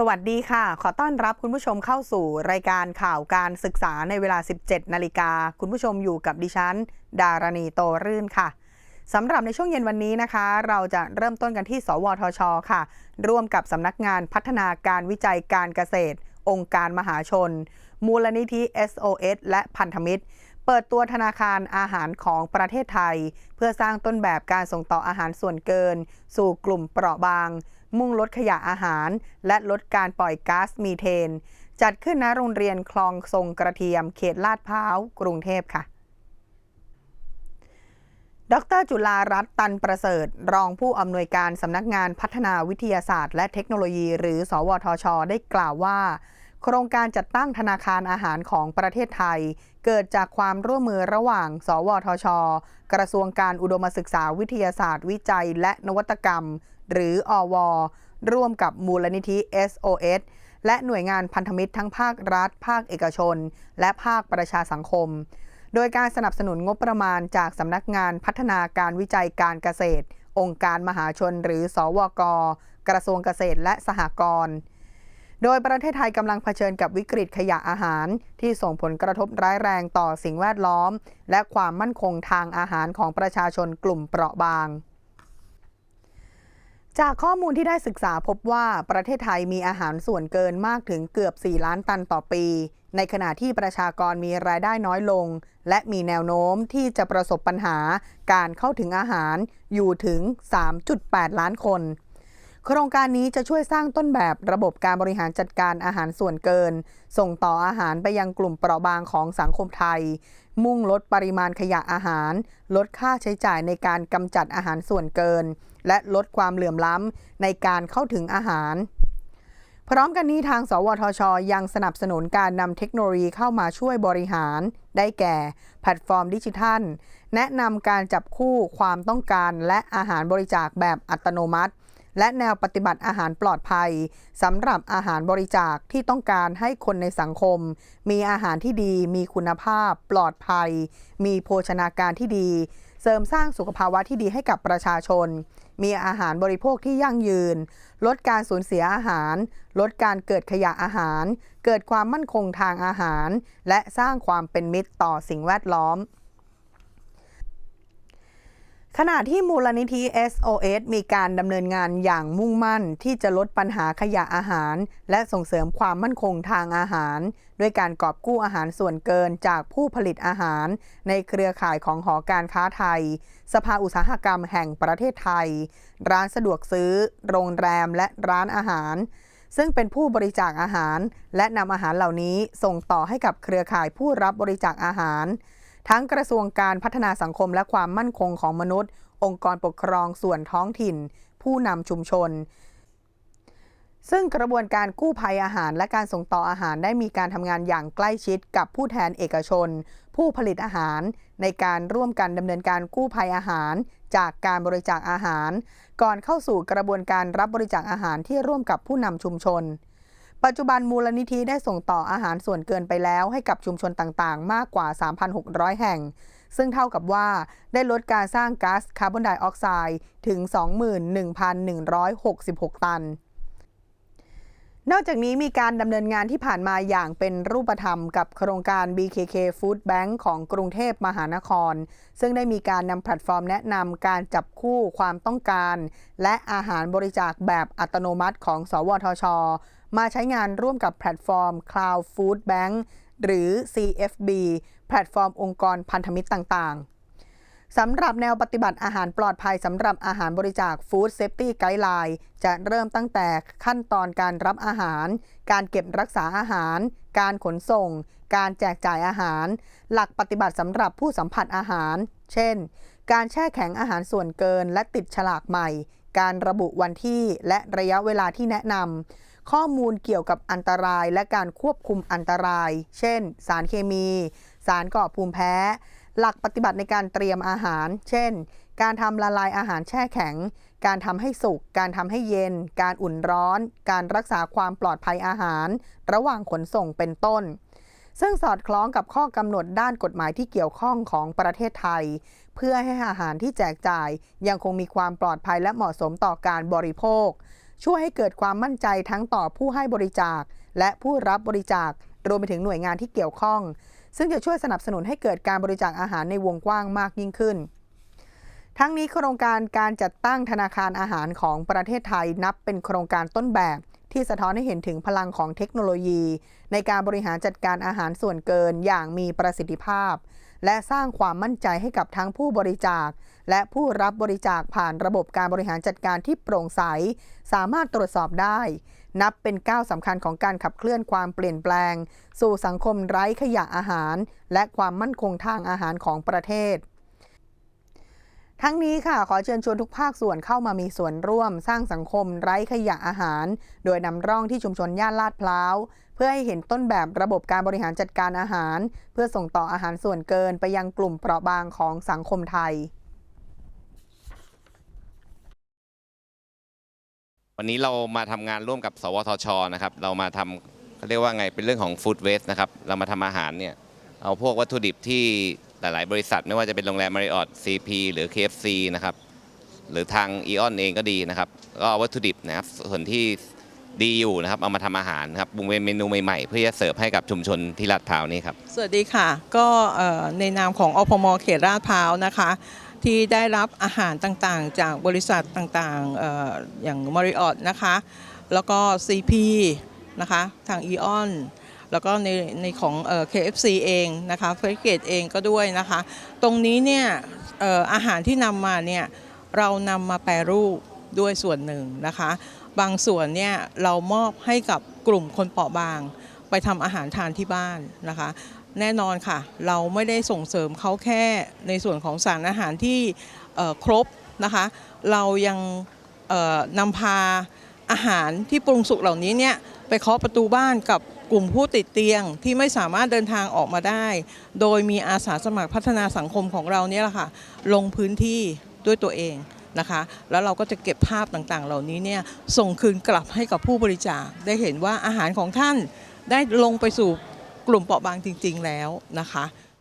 สวัสดีค่ะ ขอต้อนรับคุณผู้ชมเข้าสู่รายการข่าวการศึกษาในเวลา 17 นาฬิกา คุณผู้ชมอยู่กับดิฉัน ดารณีโตรื่นค่ะสำหรับในช่วงเย็นวันนี้นะคะ เราจะเริ่มต้นกันที่ สวทช ค่ะ ร่วมกับสำนักงานพัฒนาการวิจัยการเกษตร องค์การมหาชน มูลนิธิ SOS และพันธมิตร เปิดตัวธนาคารอาหารของประเทศไทย เพื่อสร้างต้นแบบการส่งต่ออาหารส่วนเกิน สู่กลุ่มเปราะบาง มุ่งลดขยะอาหาร และลดการปล่อยก๊าซมีเทน จัดขึ้นณโรงเรียนคลองทรงกระเทียม เขตลาดพร้าว กรุงเทพค่ะ ดรจุลารัตน์ตันประเสริฐ รองผู้อำนวยการสำนักงานพัฒนาวิทยาศาสตร์ และเทคโนโลยี หรือ สวทช ได้กล่าวว่าโครงการจัดตั้งธนาคารอาหารของประเทศไทย เกิดจากความร่วมมือระหว่าง สวทช กระทรวงการอุดมศึกษาวิทยาศาสตร์วิจัย และนวัตกรรม หรืออว ร่วมกับมูลนิธิ SOS และหน่วยงานพันธมิตรทั้งภาครัฐ ภาคเอกชน และภาคประชาสังคม โดยการสนับสนุนงบประมาณจากสำนักงานพัฒนาการวิจัยการเกษตร องค์การมหาชนหรือ สวก กระทรวงเกษตรและสหกรณ์โดยประเทศไทยกำลังเผชิญกับวิกฤตขยะอาหาร ที่ส่งผลกระทบร้ายแรงต่อสิ่งแวดล้อม และความมั่นคงทางอาหารของประชาชนกลุ่มเปราะบาง จากข้อมูลที่ได้ศึกษาพบว่าประเทศไทยมีอาหารส่วนเกินมากถึงเกือบ 4 ล้านตันต่อปี ในขณะที่ประชากรมีรายได้น้อยลง และมีแนวโน้มที่จะประสบปัญหาการเข้าถึงอาหารอยู่ถึง 3.8 ล้านคน โครงการนี้จะช่วยสร้างต้นแบบระบบการบริหารจัดการอาหารส่วนเกิน ส่งต่ออาหารไปยังกลุ่มเปราะบางของสังคมไทย มุ่งลดปริมาณขยะอาหาร ลดค่าใช้จ่ายในการกำจัดอาหารส่วนเกิน และลดความเหลื่อมล้ำในการเข้าถึงอาหาร พร้อมกันนี้ทาง สวทช ยังสนับสนุนการนำเทคโนโลยีเข้ามาช่วยบริหาร ได้แก่แพลตฟอร์มดิจิทัล แนะนำการจับคู่ความต้องการและอาหารบริจาคแบบอัตโนมัติและแนวปฏิบัติอาหารปลอดภัยสำหรับอาหารบริจาคที่ต้องการให้คนในสังคม มีอาหารที่ดี มีคุณภาพ ปลอดภัย มีโภชนาการที่ดี เสริมสร้างสุขภาวะที่ดีให้กับประชาชน มีอาหารบริโภคที่ยั่งยืน ลดการสูญเสียอาหาร ลดการเกิดขยะอาหาร เกิดความมั่นคงทางอาหาร และสร้างความเป็นมิตรต่อสิ่งแวดล้อม ขณะที่มูลนิธิ SOS มีการดำเนินงานอย่างมุ่งมั่นที่จะลดปัญหาขยะอาหาร และส่งเสริมความมั่นคงทางอาหาร ด้วยการกอบกู้อาหารส่วนเกินจากผู้ผลิตอาหาร ในเครือข่ายของหอการค้าไทย สภาอุตสาหกรรมแห่งประเทศไทย ร้านสะดวกซื้อ โรงแรมและร้านอาหาร ซึ่งเป็นผู้บริจาคอาหาร และนำอาหารเหล่านี้ส่งต่อให้กับเครือข่ายผู้รับบริจาคอาหาร ทั้งกระทรวงการพัฒนาสังคมและความมั่นคงของมนุษย์ องค์กรปกครองส่วนท้องถิ่น ผู้นำชุมชน ซึ่งกระบวนการกู้ภัยอาหารและการส่งต่ออาหารได้มีการทำงานอย่างใกล้ชิดกับผู้แทนเอกชน ผู้ผลิตอาหาร ในการร่วมกันดำเนินการกู้ภัยอาหาร จากการบริจาคอาหาร ก่อนเข้าสู่กระบวนการรับบริจาคอาหารที่ร่วมกับผู้นำชุมชน ปัจจุบันมูลนิธิได้ส่งต่ออาหารส่วนเกินไปแล้ว ให้กับชุมชนต่างๆ มากกว่า 3,600 แห่ง ซึ่งเท่ากับว่าได้ลดการสร้างก๊าซคาร์บอนไดออกไซด์ถึง 21,166 ตัน นอกจากนี้มีการดำเนินงานที่ผ่านมาอย่างเป็นรูปธรรมกับโครงการ BKK Food Bank ของกรุงเทพมหานคร ซึ่งได้มีการนำแพลตฟอร์มแนะนำการจับคู่ความต้องการ และอาหารบริจาคแบบอัตโนมัติของ สวทช มาใช้งานร่วมกับแพลตฟอร์ม Cloud Food Bank หรือ CFB แพลตฟอร์มองค์กรพันธมิตรต่างๆ สำหรับแนวปฏิบัติอาหารปลอดภัยสำหรับอาหารบริจาค Food Safety Guideline จะเริ่มตั้งแต่ขั้นตอนการรับอาหาร การเก็บรักษาอาหาร การขนส่ง การแจกจ่ายอาหาร หลักปฏิบัติสำหรับผู้สัมผัสอาหาร เช่น การแช่แข็งอาหารส่วนเกิน และติดฉลากใหม่ การระบุวันที่และระยะเวลาที่แนะนำ ข้อมูลเกี่ยวกับอันตรายและการควบคุมอันตราย เช่น สารเคมี สารก่อภูมิแพ้ หลักปฏิบัติในการเตรียมอาหาร เช่น การทำละลายอาหารแช่แข็ง การทำให้สุก การทำให้เย็น การอุ่นร้อน การรักษาความปลอดภัยอาหาร ระหว่างขนส่งเป็นต้นซึ่งสอดคล้องกับข้อกำหนดด้านกฎหมายที่เกี่ยวข้องของประเทศไทย เพื่อให้อาหารที่แจกจ่ายยังคงมีความปลอดภัยและเหมาะสมต่อการบริโภค ช่วยให้เกิดความมั่นใจทั้งต่อผู้ให้บริจาค และผู้รับบริจาค รวมไปถึงหน่วยงานที่เกี่ยวข้อง ซึ่งจะช่วยสนับสนุนให้เกิดการบริจาคอาหารในวงกว้างมากยิ่งขึ้น ทั้งนี้โครงการการจัดตั้งธนาคารอาหารของประเทศไทยนับเป็นโครงการต้นแบบที่สะท้อนให้เห็นถึงพลังของเทคโนโลยี ในการบริหารจัดการอาหารส่วนเกินอย่างมีประสิทธิภาพ และสร้างความมั่นใจให้กับทั้งผู้บริจาค และผู้รับบริจาคผ่านระบบการบริหารจัดการที่โปร่งใส สามารถตรวจสอบได้ นับเป็นก้าวสำคัญของการขับเคลื่อนความเปลี่ยนแปลง สู่สังคมไร้ขยะอาหาร และความมั่นคงทางอาหารของประเทศ ทั้งนี้ค่ะขอเชิญชวนทุกภาคส่วนเข้ามามีส่วนร่วม สร้างสังคมไร้ขยะอาหาร โดยนำร่องที่ชุมชนย่านลาดพร้าว เพื่อให้เห็นต้นแบบระบบการบริหารจัดการอาหาร เพื่อส่งต่ออาหารส่วนเกินไปยังกลุ่มเปราะบางของสังคมไทย วันนี้เรามาทำงานร่วมกับ สวทชนะครับ เรามาทำเขาเรียกว่าไงเป็นเรื่องของฟู้ดเวสนะครับ เรามาทำอาหารเนี่ยเอาพวกวัตถุดิบที่ หลาย ๆ บริษัทไม่ว่าจะเป็นโรงแรมมาริออท CP หรือ KFC นะครับหรือทางอีออนเองก็ดีนะครับก็เอาวัตถุดิบนะครับส่วนที่ดีอยู่นะครับเอามาทำอาหารนะครับปรุงเป็นเมนูใหม่ๆ เพื่อจะเสิร์ฟให้กับชุมชนที่ลาดพร้าวนี่ครับ สวัสดีค่ะ ก็ในนามของอพมเขตลาดพร้าวนะคะ ที่ได้รับอาหารต่างๆ จากบริษัทต่างๆออย่างมาริออ t นะคะ แล้วก็ CP นะคะทางอีออน แล้วก็ในในของเออ KFC เองนะคะเฟรเกตเองก็ด้วยนะคะ ตรงนี้เนี่ยอออาหารที่นำมาเนี่ยเรานำมาแปรรูปด้วยส่วนหนึ่งนะคะ บางส่วนเนี่ยเรามอบให้กับกลุ่มคนเปราะบาง ไปทำอาหารทานที่บ้านนะคะ แน่นอนค่ะ เราไม่ได้ส่งเสริมเขาแค่ในส่วนของสารอาหารที่ครบนะคะ เรายังนำพาอาหารที่ปรุงสุกเหล่านี้เนี่ยไปเคาะประตูบ้านกับ กลุ่มผู้ติดเตียงที่ไม่สามารถเดินทางออกมาได้ โดยมีอาสาสมัครพัฒนาสังคมของเราเนี่ยแหละค่ะลงพื้นที่ด้วยตัวเองนะคะแล้วเราก็จะเก็บภาพต่างๆ เหล่านี้เนี่ยส่งคืนกลับให้กับผู้บริจาคได้เห็นว่าอาหารของท่านได้ลงไปสู่กลุ่มเปราะบางจริง ๆ แล้วนะคะ